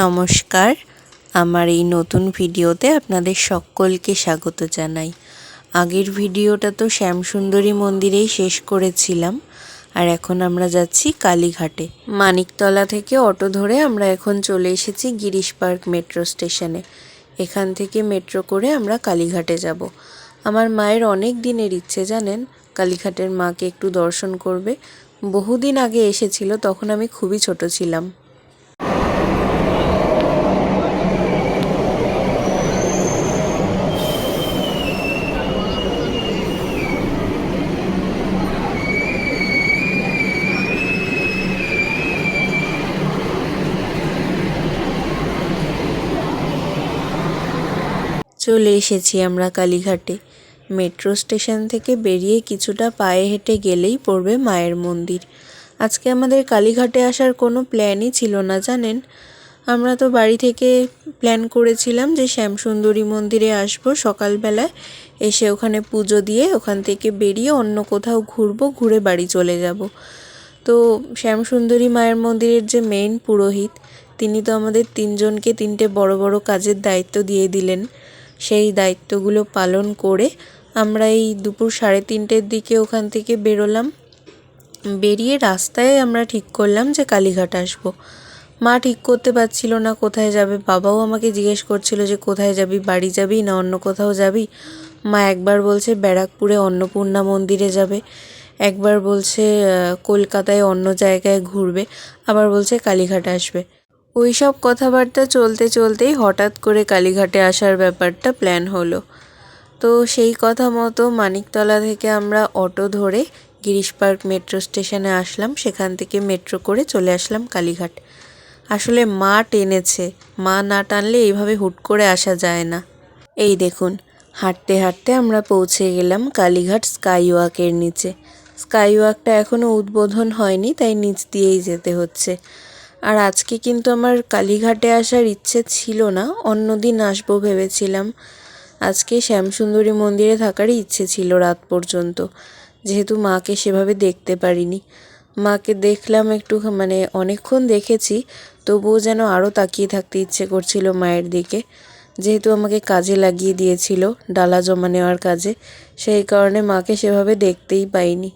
নমস্কার। আমার এই নতুন ভিডিওতে আপনাদের সকলকে স্বাগত জানাই। আগের ভিডিওটা তো শ্যামসুন্দরী মন্দিরেই শেষ করেছিলাম। আর এখন আমরা যাচ্ছি কালীঘাটে। মানিকতলা থেকে অটো ধরে আমরা এখন চলে এসেছি গিরিশ পার্ক মেট্রো স্টেশনে। এখান থেকে মেট্রো করে আমরা কালীঘাটে যাব। আমার মায়ের অনেক দিনের ইচ্ছে, জানেন? কালীঘাটের মাকে একটু দর্শন করবে। বহুদিন আগে এসেছিল, তখন আমি খুবই ছোট ছিলাম। চলে এসেছি আমরা কালীঘাটে। মেট্রো স্টেশন থেকে বেরিয়ে কিছুটা পায়ে হেঁটে গেলেই পড়বে মায়ের মন্দির। আজকে আমাদের কালীঘাটে আসার কোনো প্ল্যানই ছিল না, জানেন? আমরা তো বাড়ি থেকে প্ল্যান করেছিলাম যে শ্যামসুন্দরী মন্দিরে আসব সকালবেলায়, এসে ওখানে পুজো দিয়ে ওখান থেকে বেরিয়ে অন্য কোথাও ঘুরবো, ঘুরে বাড়ি চলে যাব। তো শ্যামসুন্দরী মায়ের মন্দিরের যে মেইন পুরোহিত, তিনি তো আমাদের তিনজনকে তিনটে বড় বড় কাজের দায়িত্ব দিয়ে দিলেন। সেই দায়িত্বগুলো পালন করে আমরা এই দুপুর সাড়ে তিনটের দিকে ওখান থেকে বেরোলাম। বেরিয়ে রাস্তায় আমরা ঠিক করলাম যে কালীঘাট আসব। মা ঠিক করতে পারছিল না কোথায় যাবে, বাবাও আমাকে জিজ্ঞেস করছিল যে কোথায় যাবি, বাড়ি যাবি না অন্য কোথাও যাবি? মা একবার বলছে ব্যারাকপুরে অন্নপূর্ণা মন্দিরে যাবে। একবার বলছে কলকাতায় অন্য জায়গায় ঘুরবে। আবার বলছে কালীঘাট আসবে। ওই সব কথাবার্তা চলতে চলতেই হঠাৎ করে কালীঘাটে আসার ব্যাপারটা প্ল্যান হলো। তো সেই কথা মতো মানিকতলা থেকে আমরা অটো ধরে গিরিশ পার্ক মেট্রো স্টেশনে আসলাম। সেখান থেকে মেট্রো করে চলে আসলাম কালীঘাট। আসলে মা টেনেছে। মা না টানলে এইভাবে হুট করে আসা যায় না। এই দেখুন, হাঁটতে হাঁটতে আমরা পৌঁছে গেলাম কালীঘাট স্কাই ওয়াকের নিচে। স্কাই ওয়াকটা এখনও উদ্বোধন হয়নি, তাই নিচ দিয়েই যেতে হচ্ছে। আর আজকে কিন্তু আমার কালীঘাটে আসার ইচ্ছে ছিল না অন্য দিন আসব ভেবেছিলাম। আজকে শ্যামসুন্দরী মন্দিরে থাকারই ইচ্ছে ছিল রাত পর্যন্ত, যেহেতু মাকে সেভাবে দেখতে পারিনি। মাকে দেখলাম একটু মানে অনেকক্ষণ দেখেছি, তবুও যেন আরও তাকিয়ে থাকতে ইচ্ছে করছিল মায়ের দিকে। যেহেতু আমাকে কাজে লাগিয়ে দিয়েছিল, ডালা জমা নেওয়ার কাজে, সেই কারণে মাকে সেভাবে দেখতেই পাইনি।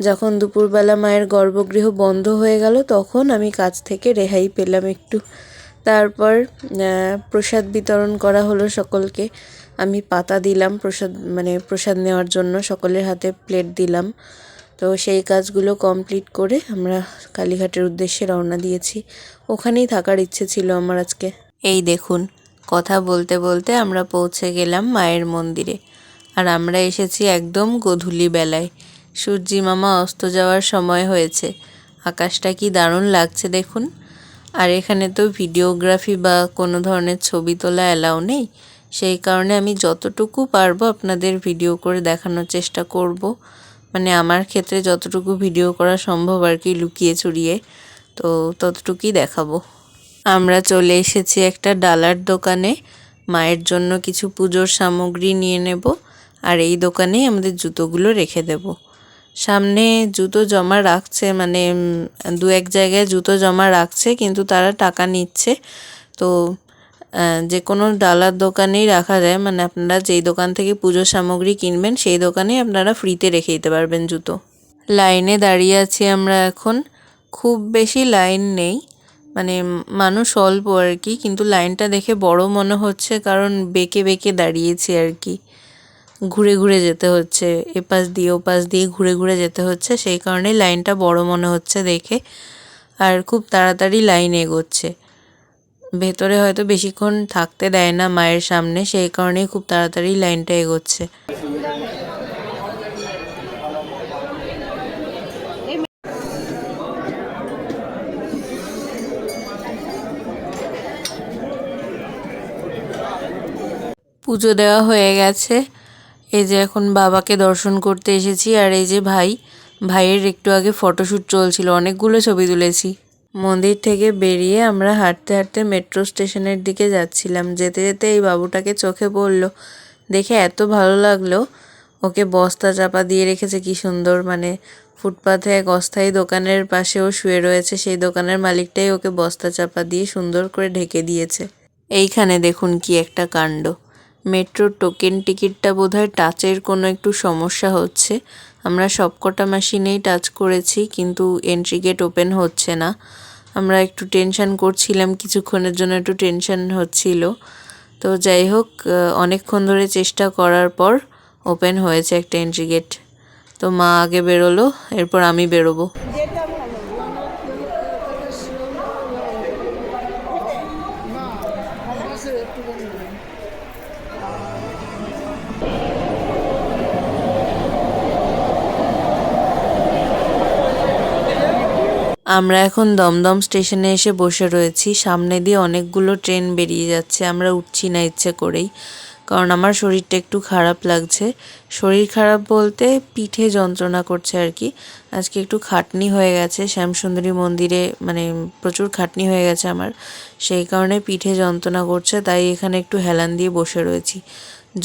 যখন দুপুরবেলা মায়ের গর্ভগৃহ বন্ধ হয়ে গেল, তখন আমি কাজ থেকে রেহাই পেলাম একটু। তারপর প্রসাদ বিতরণ করা হলো সকলকে। আমি পাতা দিলাম, প্রসাদ মানে প্রসাদ নেওয়ার জন্য সকলের হাতে প্লেট দিলাম। তো সেই কাজগুলো কমপ্লিট করে আমরা কালীঘাটের উদ্দেশ্যে রওনা দিয়েছি। ওখানেই থাকার ইচ্ছে ছিল আমার আজকে। এই দেখুন, কথা বলতে বলতে আমরা পৌঁছে গেলাম মায়ের মন্দিরে। আর আমরা এসেছি একদম গধূলি বেলায়। সূর্যি মামা অস্ত যাওয়ার সময় হয়েছে। আকাশটা কি দারুণ লাগছে দেখুন। আর এখানে তো ভিডিওগ্রাফি বা কোনো ধরনের ছবি তোলা অ্যালাউ নেই। সেই কারণে আমি যতটুকু পারব আপনাদের ভিডিও করে দেখানোর চেষ্টা করব। মানে আমার ক্ষেত্রে যতটুকু ভিডিও করা সম্ভব আর কি লুকিয়ে চুরিয়ে, তো ততটুকুই দেখাবো। আমরা চলে এসেছি একটা ডালার দোকানে। মায়ের জন্য কিছু পুজোর সামগ্রী নিয়ে নেব। আর এই দোকানেই আমাদের জুতোগুলো রেখে দেবো। সামনে জুতো জমা রাখছে মানে দু এক জায়গায় জুতো জমা রাখছে, কিন্তু তারা টাকা নিচ্ছে। তো যে কোনো ডালার দোকানেই রাখা যায়। মানে আপনারা যেই দোকান থেকে পুজোর সামগ্রী কিনবেন, সেই দোকানেই আপনারা ফ্রিতে রেখে দিতে পারবেন জুতো। লাইনে দাঁড়িয়ে আছি আমরা এখন। খুব বেশি লাইন নেই। মানে মানুষ অল্প আর কি, কিন্তু লাইনটা দেখে বড় মনে হচ্ছে, কারণ বেঁকে বেঁকে দাঁড়িয়েছি আর কি। ঘুরে ঘুরে যেতে হচ্ছে, এপাশ দিয়ে ওপাশ দিয়ে ঘুরে ঘুরে যেতে হচ্ছে, সেই কারণে লাইনটা বড় মনে হচ্ছে দেখে। আর খুব তাড়াতাড়ি লাইন এগোচ্ছে। ভেতরে হয়তো বেশিক্ষণ থাকতে দেয় না মায়ের সামনে, সেই কারণেই খুব তাড়াতাড়ি লাইনটা এগোচ্ছে। পুজো দেওয়া হয়ে গেছে। এই যে এখন বাবাকে দর্শন করতে এসেছি আর এই যে ভাই, ভাইয়ের একটু আগে ফটোশ্যুট চলছিল, অনেকগুলো ছবি তুলেছি। মন্দির থেকে বেরিয়ে আমরা হাঁটতে হাঁটতে মেট্রো স্টেশনের দিকে যাচ্ছিলাম, যেতে যেতে এই বাবুটাকে চোখে পড়ল, দেখে এত ভালো লাগল, ওকে বস্তা চাপা দিয়ে রেখেছে কি সুন্দর মানে ফুটপাথে এক অস্থায়ী দোকানের পাশেও শুয়ে রয়েছে, সেই দোকানের মালিকটাই ওকে বস্তা চাপা দিয়ে সুন্দর করে ঢেকে দিয়েছে। এইখানে দেখুন কি একটা কাণ্ড। মেট্রোর টোকেন টিকিটটা বোধহয় টাচের কোনো একটু সমস্যা হচ্ছে। আমরা সবকটা মেশিনেই টাচ করেছি, কিন্তু এন্ট্রি গেট ওপেন হচ্ছে না। আমরা একটু টেনশান করছিলাম, কিছুক্ষণের জন্য একটু টেনশন হচ্ছিল। তো যাই হোক অনেকক্ষণ ধরে চেষ্টা করার পর ওপেন হয়েছে একটা এন্ট্রি গেট তো মা আগে বেরোলো, এরপর আমি বেরোবো। আমরা এখন দমদম স্টেশনে এসে বসে রয়েছি। সামনে দিয়ে অনেকগুলো ট্রেন বেরিয়ে যাচ্ছে। আমরা উঠছি না ইচ্ছে করেই, কারণ আমার শরীরটা একটু খারাপ লাগছে। শরীর খারাপ বলতে পিঠে যন্ত্রণা করছে আর কি। আজকে একটু খাটনি হয়ে গেছে। শ্যামসুন্দরী মন্দিরে মানে প্রচুর খাটনি হয়ে গেছে আমার। সেই কারণে পিঠে যন্ত্রণা করছে, তাই এখানে একটু হেলান দিয়ে বসে রয়েছি।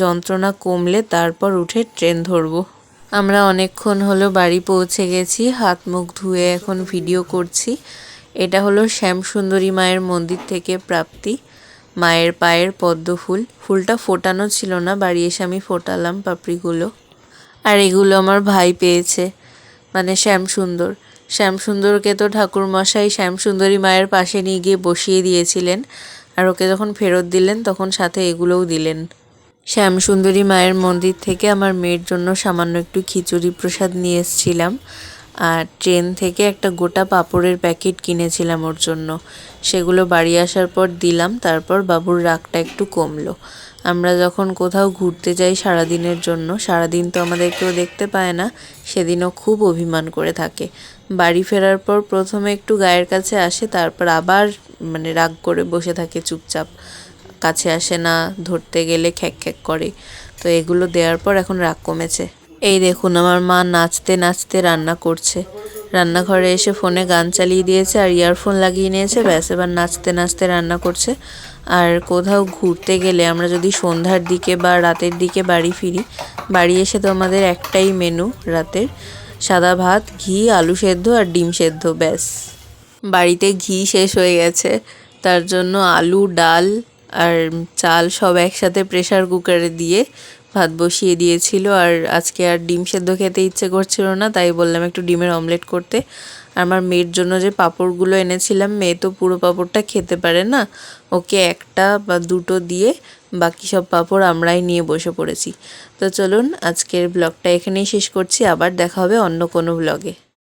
যন্ত্রণা কমলে তারপর উঠে ট্রেন ধরবো। আমরা অনেকক্ষণ হলো বাড়ি পৌঁছে গেছি, হাত মুখ ধুয়ে এখন ভিডিও করছি। এটা হলো শ্যামসুন্দরী মায়ের মন্দির থেকে প্রাপ্তি। মায়ের পায়ের পদ্ম ফুল। ফুলটা ফোটানো ছিল না, বাড়ি এসে আমি ফোটালাম পাপড়িগুলো। আর এগুলো আমার ভাই পেয়েছে মানে শ্যামসুন্দর। শ্যামসুন্দরকে তো ঠাকুরমশাই শ্যামসুন্দরী মায়ের পাশে নিয়ে গিয়ে বসিয়ে দিয়েছিলেন। আর ওকে যখন ফেরত দিলেন, তখন সাথে এগুলোও দিলেন। শ্যামসুন্দরী মায়ের মন্দির থেকে আমার মেয়ের জন্য সামান্য একটু খিচুড়ি প্রসাদ নিয়ে এসেছিলাম। আর ট্রেন থেকে একটা গোটা পাঁপড়ের প্যাকেট কিনেছিলাম ওর জন্য। সেগুলো বাড়ি আসার পর দিলাম, তারপর বাবুর রাগটা একটু কমলো। আমরা যখন কোথাও ঘুরতে যাই সারাদিনের জন্য, সারাদিন তো আমাদের কেউ দেখতে পায় না, সেদিনও খুব অভিমান করে থাকে। বাড়ি ফেরার পর প্রথমে একটু গায়ের কাছে আসে, তারপর আবার মানে রাগ করে বসে থাকে চুপচাপ। কাছে আসে না, ধরতে গেলে খ্যাক খ্যাক করে। তো এগুলো দেওয়ার পর এখন রাগ কমেছে। এই দেখুন, আমার মা নাচতে নাচতে রান্না করছে। রান্নাঘরে এসে ফোনে গান চালিয়ে দিয়েছে আর ইয়ারফোন লাগিয়ে নিয়েছে। ব্যাস, এবার নাচতে নাচতে রান্না করছে। আর কোথাও ঘুরতে গেলে আমরা যদি সন্ধ্যার দিকে বা রাতের দিকে বাড়ি ফিরি, বাড়ি এসে তো আমাদের একটাই মেনু, রাতের সাদা ভাত, ঘি, আলু সেদ্ধ আর ডিম সেদ্ধ, ব্যাস। বাড়িতে ঘি শেষ হয়ে গেছে। তার জন্য আলু, ডাল আর চাল সব একসাথে প্রেশার কুকারে দিয়ে ভাত বসিয়ে দিয়েছিল। আর আজকে আর ডিম সেদ্ধ খেতে ইচ্ছে করছিল না, তাই বললাম একটু ডিমের অমলেট করতে। আর আমার মেয়ের জন্য যে পাঁপড়গুলো এনেছিলাম, মেয়ে তো পুরো পাঁপড়টা খেতে পারে না। ওকে একটা বা দুটো দিয়ে বাকি সব পাঁপড় আমরাই নিয়ে বসে পড়েছি। তো চলুন আজকের ব্লগটা এখানেই শেষ করছি। আবার দেখা হবে অন্য কোনো ব্লগে